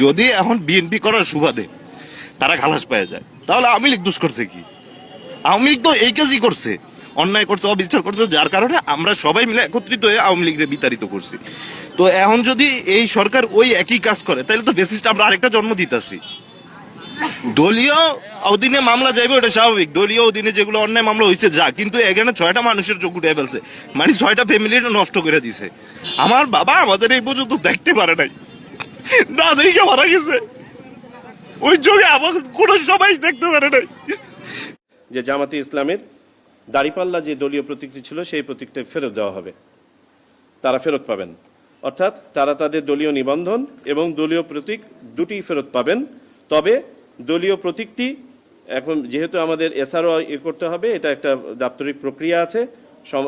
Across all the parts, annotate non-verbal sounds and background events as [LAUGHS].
যদি এখন বিএনপি করার সুবাদে তারা খালাস পেয়ে যায়, তাহলে আওয়ামী লীগ দোষ করছে কি? আওয়ামী লীগ তো এই কাজই করছে, অন্যায় করছে, অবিচার করছে, যার কারণে আমরা সবাই মিলে একত্রিত হয়ে আওয়ামী লীগকে বিতাড়িত করছি। তো এখন যদি এই সরকার ওই একই কাজ করে, তাহলে তো বেসিসটা আমরা আরেকটা জন্ম দিতেছি। দলীয় অধীনে মামলা যাইবে ওটা স্বাভাবিক। দলীয় অধীনে যেগুলো অন্যায় মামলা হয়েছে যা, কিন্তু এখানে ছয়টা মানুষের চোখ উঠে ফেলছে। মানে ছয়টা ফ্যামিলির নষ্ট করে দিছে। আমার বাবা আমাদের এই পর্যন্ত দেখতে পারে নাই। [LAUGHS] না, দেখে মারা গেছে। ওই যোগে আমার কোনো সবাই দেখতে পারে নাই। যে জামাতে ইসলামের দাড়িপাল্লা যে দলীয় প্রতীকটি ছিল, সেই প্রতীকটা ফেরত দেওয়া হবে। তারা ফেরত পাবেন। অর্থাৎ তারা তাদের দলীয় নিবন্ধন এবং দলীয় প্রতীক দুটি ফেরত পাবেন। তবে দলীয় প্রতীকটি এখন যেহেতু আমাদের এসআরও এ করতে হবে, এটা একটা দাপ্তরিক প্রক্রিয়া আছে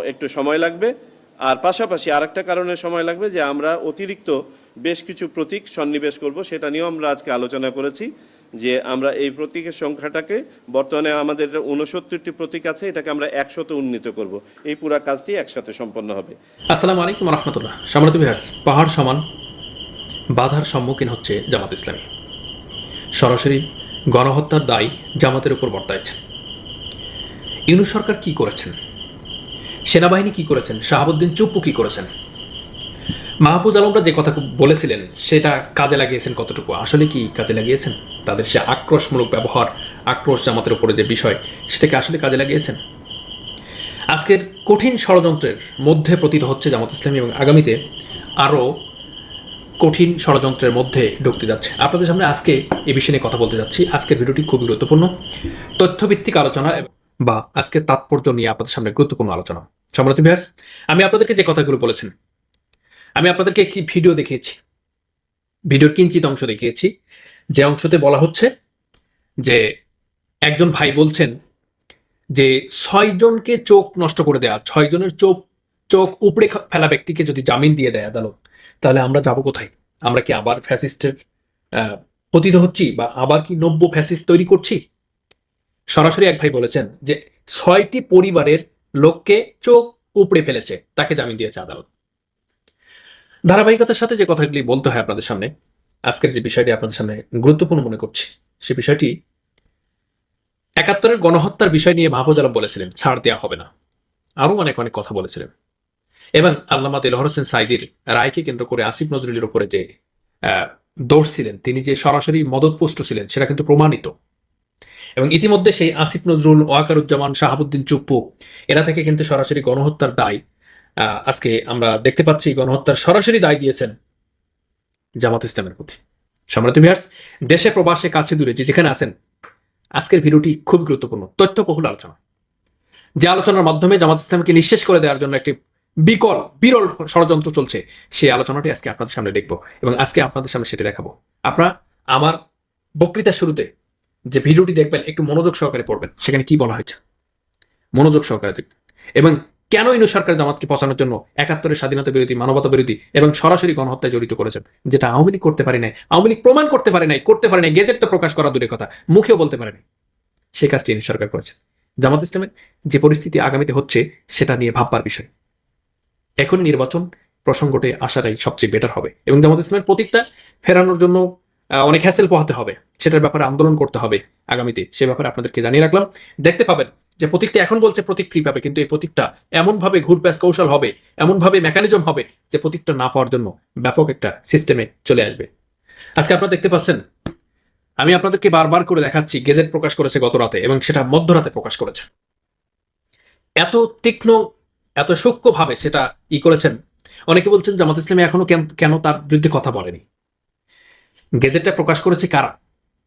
একটু সময় লাগবে। আর পাশাপাশি আরেকটা কারণে সময় লাগবে যে আমরা অতিরিক্ত বেশ কিছু প্রতীক সন্নিবেশ করব, সেটা নিয়েও আমরা আজকে আলোচনা করেছি যে আমরা এই প্রতীকের সংখ্যাটাকে বর্তমানে আমাদের উনসত্তরটি প্রতীক আছে, এটাকে আমরা একশত উন্নীত করব। এই পুরা কাজটি একসাথে সম্পন্ন হবে। আসসালামু আলাইকুম রহমতুল্লাহ। সম্মানিত বিহার্স পাহাড় সমান বাধার সম্মুখীন হচ্ছে জামাত ইসলামী। সরাসরি গণহত্যার দায় জামাতের উপর বর্তাইছে। ইউনুস সরকার কি করেছেন? সেনাবাহিনী কি করেছেন? শাহাবুদ্দিন চুপ্পু কি করেছেন? মাহফুজ আলমরা যে কথা বলেছিলেন, সেটা কাজে লাগিয়েছেন কতটুকু? আসলে কি কাজে লাগিয়েছেন? তাদের সে আক্রোশমূলক ব্যবহার, আক্রোশ জামাতের উপরে যে বিষয়, সেটাকে আসলে কাজে লাগিয়েছেন? আজকের কঠিন ষড়যন্ত্রের মধ্যে প্রতীত হচ্ছে জামাত ইসলামী এবং আগামীতে আরও কঠিন ষড়যন্ত্রের মধ্যে ঢুকতে যাচ্ছে। আপনাদের সামনে আজকে এ বিষয় নিয়ে কথা বলতে যাচ্ছি। আজকের ভিডিওটি খুবই গুরুত্বপূর্ণ। তথ্যভিত্তিক আলোচনা বা আজকের তাৎপর্য নিয়ে আপনাদের সামনে গুরুত্বপূর্ণ আলোচনা। সম্রাট ভিয়ার্স আমি আপনাদেরকে যে কথাগুলো বলেছেন আমি আপনাদেরকে একটি ভিডিও দেখিয়েছি। ভিডিওর কিঞ্চিত অংশ দেখিয়েছি। যে অংশতে বলা হচ্ছে যে একজন ভাই বলছেন যে ছয়জনকে চোখ নষ্ট করে দেয়া ছয়জনের চোখ চোখ উপড়ে ফেলা ব্যক্তিকে যদি জামিন দিয়ে দেয় আদালত, তাহলে আমরা যাব কোথায়? আমরা কি আবার ফ্যাসিস্টের পতিত হচ্ছি বা আবার কি নব্য ফ্যাসিস্ট তৈরি করছি? সরাসরি এক ভাই বলেছেন যে ছয়টি পরিবারের লোককে চোখ উপড়ে ফেলেছে, তাকে জামিন দিয়েছে আদালত। ধারাবাহিকতার সাথে যে কথাগুলি বলতে হয় আপনাদের সামনে, আজকের যে বিষয়টি আপনাদের সামনে গুরুত্বপূর্ণ মনে করছি, সে বিষয়টি একাত্তরের গণহত্যার বিষয় নিয়ে মাহফুজ আলম বলেছিলেন, ছাড় দেওয়া হবে না। আরও অনেক অনেক কথা বলেছিলেন। এবং আল্লামা দিলহর হোসেন সাইদির রায়কে কেন্দ্র করে আসিফ নজরুলের উপরে যে দোষ ছিলেন, তিনি যে সরাসরি মদতপুষ্ট ছিলেন, সেটা কিন্তু প্রমাণিত। এবং ইতিমধ্যে সেই আসিফ নজরুল, ওয়াকারুজ্জামান, শাহাবুদ্দিন চুপ্পু, এরা থেকে কিন্তু সরাসরি গণহত্যার দায় আজকে আমরা দেখতে পাচ্ছি গণহত্যার সরাসরি দায় দিয়েছেন জামাত ইসলামের প্রতি। সম্রাট ভিয়ার্স দেশে প্রবাসে কাছে দূরে যে যেখানে আছেন, আজকের ভিডিওটি খুব গুরুত্বপূর্ণ, তথ্যবহুল আলোচনা। যে আলোচনার মাধ্যমে জামাত ইসলামকে নিঃশেষ করে দেওয়ার জন্য একটি বিকল, বিরল ষড়যন্ত্র চলছে, সেই আলোচনাটি আজকে আপনাদের সামনে দেখব এবং আজকে আপনাদের সামনে সেটি দেখাবো। আপনারা আমার বক্তৃতার শুরুতে যে ভিডিওটি দেখবেন, একটু মনোযোগ সহকারে পড়বেন, সেখানে কি বলা হয়েছে? মনোযোগ সহকারে দেখবেন। এবং কেন ইনু সরকার জামাতকে পচানোর জন্য একাত্তরের স্বাধীনতা বিরোধী, মানবতা বিরোধী এবং সরাসরি গণহত্যায় জড়িত করেছেন? যেটা আওয়ামী লীগ করতে পারে নাই, আওয়ামী লীগ প্রমাণ করতে পারে নাই, করতে পারে নাই, গেজেটটা প্রকাশ করা দূরের কথা, মুখেও বলতে পারেনি সেই কাজটি ইনু সরকার করেছে জামাত ইসলামের যে পরিস্থিতি আগামীতে হচ্ছে, সেটা নিয়ে ভাববার বিষয়। এখন নির্বাচন প্রসঙ্গটে আসাটাই সবচেয়ে বেটার হবে। এবং জামাত ইসলামের প্রতীকটা ফেরানোর জন্য অনেক হ্যাসেল পোহাতে হবে। সেটার ব্যাপারে আন্দোলন করতে হবে আগামীতে। সে ব্যাপারে আপনাদেরকে জানিয়ে রাখলাম। দেখতে পাবেন যে প্রতীকটা এখন বলছে প্রতীক ফ্রি পাবে, কিন্তু এই প্রতীকটা এমনভাবে ঘুরপ্যাস কৌশল হবে, এমনভাবে মেকানিজম হবে যে প্রতীকটা না পাওয়ার জন্য ব্যাপক একটা সিস্টেমে চলে আসবে। আজকে আপনারা দেখতে পাচ্ছেন, আমি আপনাদেরকে বারবার করে দেখাচ্ছি গেজেট প্রকাশ করেছে গত রাতে এবং সেটা মধ্যরাতে প্রকাশ করেছে। এত তীক্ষ্ণ, এত সূক্ষ্মভাবে সেটা ই করেছেন, অনেকে বলছেন জামাত ইসলামী এখনও কেন- কেন তার বিরুদ্ধে কথা বলেনি? গেজেটটা প্রকাশ করেছে কারা?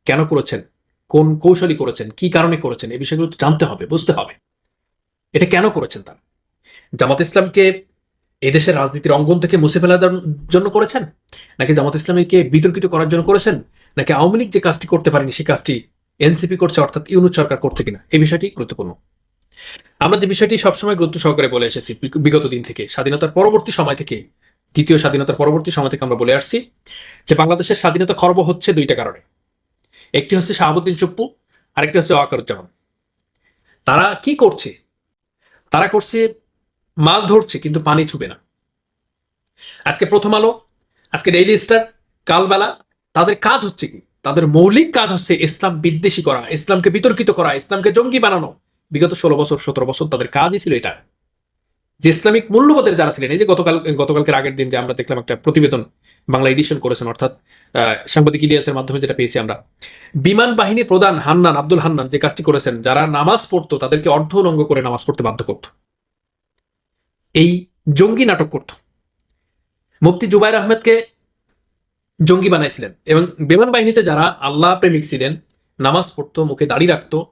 কেন করেছেন? কোন কৌশলী করেছেন, কি কারণে করেছেন, এই বিষয়গুলো জানতে হবে, বুঝতে হবে। এটা কেন করেছেন তারা? জামাত ইসলামকে এদেশের রাজনীতির অঙ্গন থেকে মুছে ফেলার জন্য করেছেন? নাকি জামাত ইসলামীকে বিতর্কিত করার জন্য করেছেন? নাকি আওয়ামী লীগ যে কাজটি করতে পারেনি, সেই কাজটি এনসিপি করছে, অর্থাৎ ইউনুস সরকার করছে কিনা? এই বিষয়টি গুরুত্বপূর্ণ। আমরা যে বিষয়টি সবসময় গুরুত্ব সহকারে বলে এসেছি বিগত দিন থেকে, স্বাধীনতার পরবর্তী সময় থেকে, দ্বিতীয় স্বাধীনতার পরবর্তী সময় থেকে আমরা বলে আসছি যে বাংলাদেশের স্বাধীনতা খর্ব হচ্ছে দুইটা কারণে। একটি হচ্ছে শাহাবুদ্দিন চুপ্পু, আরেকটি হচ্ছে ওয়াকারুজ্জামান। তারা কি করছে? তারা করছে মাছ ধরছে, কিন্তু পানি ছুবে না। আজকে প্রথম আলো, আজকে ডেইলি স্টার কালবেলা, তাদের কাজ হচ্ছে কি? তাদের মৌলিক কাজ হচ্ছে ইসলাম বিদ্বেষী করা, ইসলামকে বিতর্কিত করা, ইসলামকে জঙ্গি বানানো। বিগত ষোলো বছর, সতেরো বছর তাদের কাজই ছিল এটা। যে ইসলামিক মূল্যবোধের যারা ছিলেন, এই যে গতকাল, গতকালকের আগের দিন যে আমরা দেখলাম একটা প্রতিবেদন বাংলা এডিশন করেছেন অর্থাৎ সাংবাদিক ইলিয়াসের মাধ্যমে যেটা পেয়েছি আমরা। বিমান বাহিনী প্রধান হান্নান আব্দুল হান্নান যে কাজটি করেছেন যারা নামাজ পড়তো তাদেরকে অর্ধ উলঙ্গ করে নামাজ পড়তে বাধ্য করত। এই জঙ্গি নাটক করত। মুফতি জুবাইর আহমেদকে জঙ্গি বানাইছিলেন এবং বিমান বাহিনীতে যারা আল্লাহ প্রেমিক ছিলেন নামাজ পড়তো মুখে দাড়ি রাখতো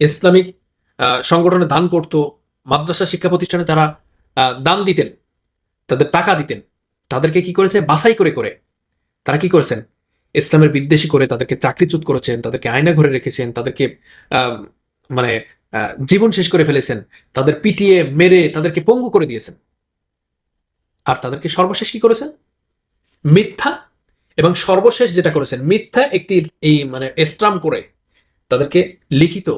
ইসলামিক সংগঠনে দান করতো মাদ্রাসা শিক্ষা প্রতিষ্ঠানে আহ, দান দিতেন তাদের টাকা দিতেন তাদেরকে কি করেছে? বাছাই করে করে। তারা কি করেছেন? ইসলামের বিদ্বেষী করে তাদেরকে চাকরিচ্যুত করেছেন, তাদেরকে আয়না ঘরে রেখেছেন, তাদেরকে মানে জীবন শেষ করে ফেলেছেন, তাদের পিটিয়ে মেরে তাদেরকে পঙ্গু করে দিয়েছেন। আর তাদেরকে সর্বশেষ কি করেছেন? মিথ্যা এবং সর্বশেষ যেটা করেছেন, মিথ্যা একটি, এই মানে এস্ট্রাম করে তাদেরকে লিখিত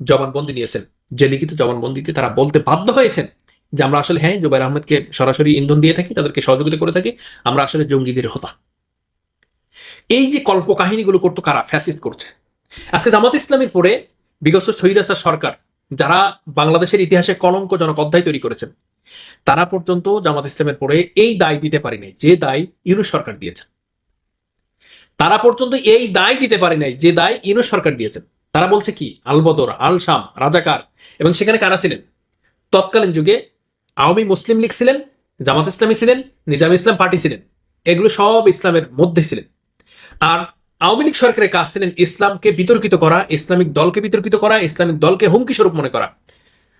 জবানবন্দি নিয়েছেন যে লিখিত জবানবন্দিতে তারা বলতে বাধ্য হয়েছেন যে আমরা আসলে হ্যাঁ জুবাইর আহমেদকে সরাসরি ইন্ধন দিয়ে থাকি, তাদেরকে সহযোগিতা করে থাকি, আমরা আসলে জঙ্গিদের হতা। এই যে কল্প কাহিনীগুলো করতো কারা? ফ্যাসিস্ট করছে। আজকে জামাত ইসলামের পরে বিগত শহীদাসার সরকার, যারা বাংলাদেশের ইতিহাসে কলঙ্কজনক অধ্যায় তৈরি করেছেন, তারা পর্যন্ত জামাত ইসলামের পরে এই দায় দিতে পারি নাই, যে দায় ইউনুস সরকার দিয়েছেন। তারা পর্যন্ত এই দায় দিতে পারে নাই, যে দায় ইউনুস সরকার দিয়েছেন। তারা বলছে কি? আলবদর আল শাম, রাজাকার, এবং সেখানে কারা ছিলেন? তৎকালীন যুগে আওয়ামী মুসলিম লীগ ছিলেন, জামাত ইসলামী ছিলেন, নিজাম ইসলাম পার্টি ছিলেন। এগুলো সব ইসলামের মধ্যে ছিলেন। আর আওয়ামী লীগ সরকারের কাজ ছিলেন ইসলামকে বিতর্কিত করা, ইসলামিক দলকে বিতর্কিত করা, ইসলামিক দলকে হুমকি স্বরূপ মনে করা।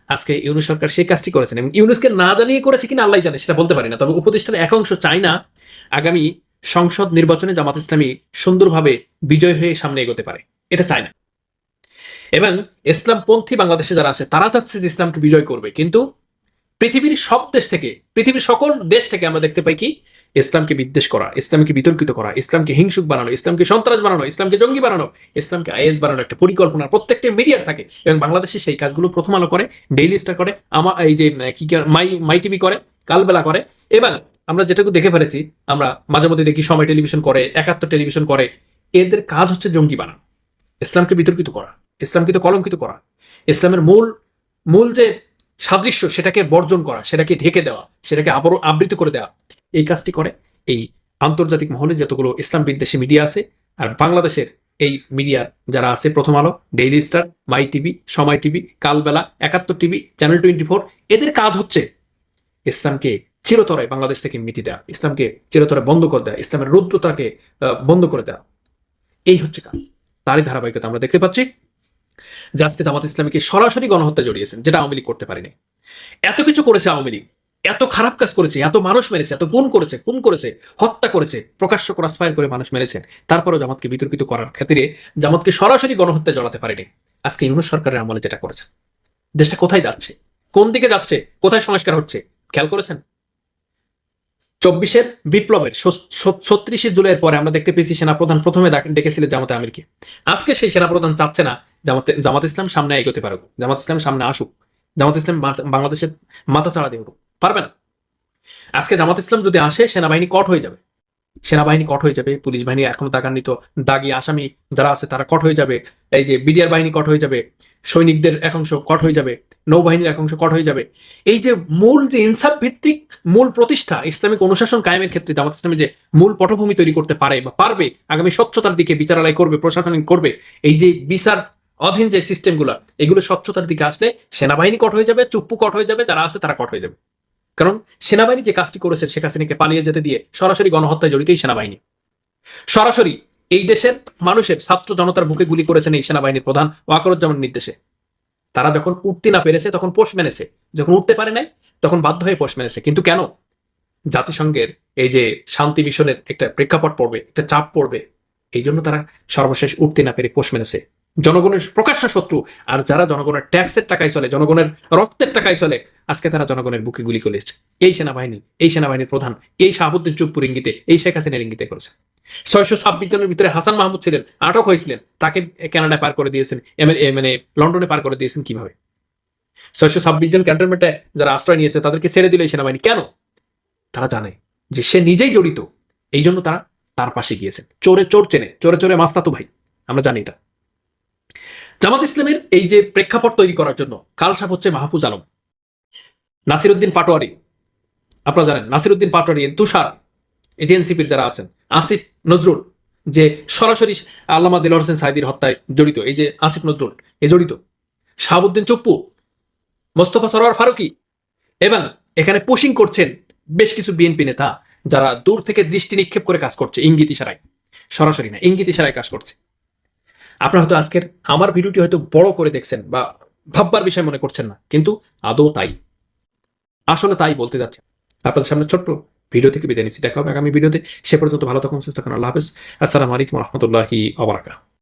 আজকে ইউনুস সরকার সেই কাজটি করেছেন এবং ইউনুসকে না জানিয়ে করেছে কিনা আল্লাহ জানে, সেটা বলতে পারি না। তবে উপদেষ্টার এক অংশ চায় না আগামী সংসদ নির্বাচনে জামাত ইসলামী সুন্দরভাবে বিজয় হয়ে সামনে এগোতে পারে। এটা চায় না। এবং ইসলামপন্থী বাংলাদেশে যারা আছে, তারা চাচ্ছে যে ইসলামকে বিজয় করবে। কিন্তু পৃথিবীর সব দেশ থেকে, পৃথিবীর সকল দেশ থেকে আমরা দেখতে পাই কি? ইসলামকে বিদ্বেষ করা, ইসলামকে বিতর্কিত করা, ইসলামকে হিংসুক বানানো, ইসলামকে সন্ত্রাস বানানো, ইসলামকে জঙ্গি বানানো, ইসলামকে আইএস বানানো একটা পরিকল্পনা। প্রত্যেকটা মিডিয়ার থাকে এবং বাংলাদেশে সেই কাজগুলো প্রথম আলো করে, ডেইলি স্টার করে আমার এই যে কি মাই মাই টিভি করে, কালবেলা করে। এবং আমরা যেটুকু দেখে ফেলেছি, আমরা মাঝে মধ্যে দেখি সময় টেলিভিশন করে, একাত্তর টেলিভিশন করে, এদের কাজ হচ্ছে জঙ্গি বানানো, ইসলামকে বিতর্কিত করা, ইসলামকে তো কলঙ্কিত করা। ইসলামের মূল মূল যে সাদৃশ্য, সেটাকে বর্জন করা, সেটাকে ঢেকে দেওয়া, সেটাকে আবর আবৃত করে দেওয়া। এই কাজটি করে এই আন্তর্জাতিক মহলে যতগুলো ইসলাম বিদ্বেষী মিডিয়া আছে, আর বাংলাদেশের এই মিডিয়ার যারা আছে, Prothom Alo Daily Star My TV Somoy TV, Kalbela, Ekattor TV channel twenty four এদের কাজ হচ্ছে ইসলামকে চিরতরে বাংলাদেশ থেকে মিটি দেওয়া, ইসলামকে চিরতরে বন্ধ করে দেওয়া, ইসলামের রুদ্রতাকে বন্ধ করে দেওয়া। এই হচ্ছে কাজ। তারই ধারাবাহিকতা আমরা দেখতে পাচ্ছি। যে জামাত ইসলামীকে সরাসরি গণহত্যা জড়িয়েছেন, যেটা আওয়ামী লীগ করতে পারেনি। এত কিছু করেছে আওয়ামী লীগ, এত খারাপ কাজ করেছে, এত মানুষ মেরেছে, এত গুণ করেছে, খুন করেছে, হত্যা করেছে প্রকাশ্য ক্রসফায়ার করে মানুষ মেরেছেন, তারপরেও জামাতকে বিতর্কিত করার ক্ষেত্রে জামাতকে সরাসরি গণহত্যা জড়াতে পারেনি। আজকে ইউনুস সরকারের আমলে যেটা করেছে দেশটা কোথায় যাচ্ছে, কোন দিকে যাচ্ছে, কোথায় সংস্কার হচ্ছে, খেয়াল করেছেন? চব্বিশের বিপ্লবের ছত্রিশে জুলাইয়ের পরে আমরা দেখতে পেয়েছি সেনাপ্রধান প্রথমে ডাক- ডেকেছিলেন জামাতে আমিরকে। আজকে সেই সেনাপ্রধান চাচ্ছে না জামাতে, জামাত ইসলাম সামনে এগোতে পারুক, জামাত ইসলাম সামনে আসুক, জামাত ইসলাম বাংলাদেশের মাথা চাড়া দিয়ে উঠুক, পারবে না। আজকে জামাত ইসলাম যদি আসে, সেনাবাহিনী কট হয়ে যাবে। সেনাবাহিনী কট হয়ে যাবে, পুলিশ বাহিনী এখনও তাকান্বিত, দাগি আসামি যারা আছে তারা কট হয়ে যাবে, এই যে বিডিআর বাহিনী কট হয়ে যাবে, সৈনিকদের একাংশ কট হয়ে যাবে, নৌবাহিনীর এক অংশ কট হয়ে যাবে। এই যে মূল যে ইনসাফ ভিত্তিক মূল প্রতিষ্ঠা, ইসলামিক অনুশাসন কায়েমের ক্ষেত্রে জামাত ইসলামী যে মূল পটভূমি তৈরি করতে পারে বা পারবে, আগামী স্বচ্ছতার দিকে বিচারালয় করবে, প্রশাসনিক করবে, এই যে বিচার অধীন যে সিস্টেমগুলো এগুলো স্বচ্ছতার দিকে আসলে সেনাবাহিনী কট হয়ে যাবে, চুপ্পু কট হয়ে যাবে, যারা আছে তারা কট হয়ে যাবে। কারণ সেনাবাহিনী যে কাজটি করেছে, শেখ হাসিনাকে পালিয়ে যেতে দিয়ে সরাসরি গণহত্যায় জড়িত এই সেনাবাহিনী। সরাসরি এই দেশের মানুষের ছাত্র জনতার বুকে গুলি করেছেন এই সেনাবাহিনীর প্রধান ওয়াকরুজ্জামান নির্দেশে। তারা যখন উঠতে না পেরেছে, তখন পোষ মেনেছে। যখন উঠতে পারে নাই, তখন বাধ্য হয়ে পোষ মেনেছে। কিন্তু কেন? জাতিসংঘের এই যে শান্তি মিশনের একটা প্রেক্ষাপট পড়বে, একটা চাপ পড়বে, এই জন্য তারা সর্বশেষ উঠতে না পেরে পোষ মেনেছে। জনগণের প্রকাশ্য শত্রু। আর যারা জনগণের ট্যাক্সের টাকায় চলে, জনগণের রক্তের টাকায় চলে, আজকে তারা জনগণের বুকে গুলি করেছে এই সেনাবাহিনী, এই সেনাবাহিনীর প্রধান, এই শাহাবুদ্দিন চুপ্পুর ইঙ্গিতে, এই শেখ হাসিনার ইঙ্গিতে করেছে। ছয়শো ছাব্বিশ জনের ভিতরে হাসান মাহমুদ ছিলেন, আটক হয়েছিলেন। তাকে কানাডায় পার করে দিয়েছেন মানে লন্ডনে পার করে দিয়েছেন কীভাবে? ছয়শো ছাব্বিশ জন ক্যান্টনমেন্টে যারা আশ্রয় নিয়েছে, তাদেরকে ছেড়ে দিল এই সেনাবাহিনী। কেন? তারা জানে যে সে নিজেই জড়িত। এই জন্য তারা তার পাশে গিয়েছেন। চোরে চোর চেনে, চোরে চোরে মাস্তাতো ভাই। আমরা জানি এটা। জামাত ইসলামের এই যে প্রেক্ষাপট তৈরি করার জন্য কালসাপ হচ্ছে মাহফুজ আলম। নাসিরুদ্দিন পাটোয়ারি, আপনারা জানেন, নাসিরুদ্দিন পাটোয়ারি তুষার, এজেন্সিপির যারা আছেন, আসিফ নজরুল, যে সরাসরি আল্লামা দিল হোসেন সাইদির হত্যায় জড়িত, এই যে আসিফ নজরুল, এ জড়িত। শাহাবুদ্দিন চপ্পু, মোস্তফা সরোয়ার ফারুকি, এবং এখানে পোশিং করছেন বেশ কিছু বিএনপি নেতা, যারা দূর থেকে দৃষ্টি নিক্ষেপ করে কাজ করছে, ইঙ্গিত ইশারায়। সরাসরি না, ইঙ্গিত ইশারায় কাজ করছে। আপনারা হয়তো আজকের আমার ভিডিওটি হয়তো বড় করে দেখছেন বা ভাববার বিষয় মনে করছেন না, কিন্তু আদৌ তাই। আসলে তাই বলতে যাচ্ছে। আপনাদের সামনে ছোট্ট ভিডিও থেকে বিদায় নিচ্ছি। দেখা হবে আগামী ভিডিওতে। সে পর্যন্ত ভালো থাকুন, সুস্থ থাকুন। আল্লাহ হাফেজ। আসসালামু আলাইকুম রহমতুল্লাহি আবরাকা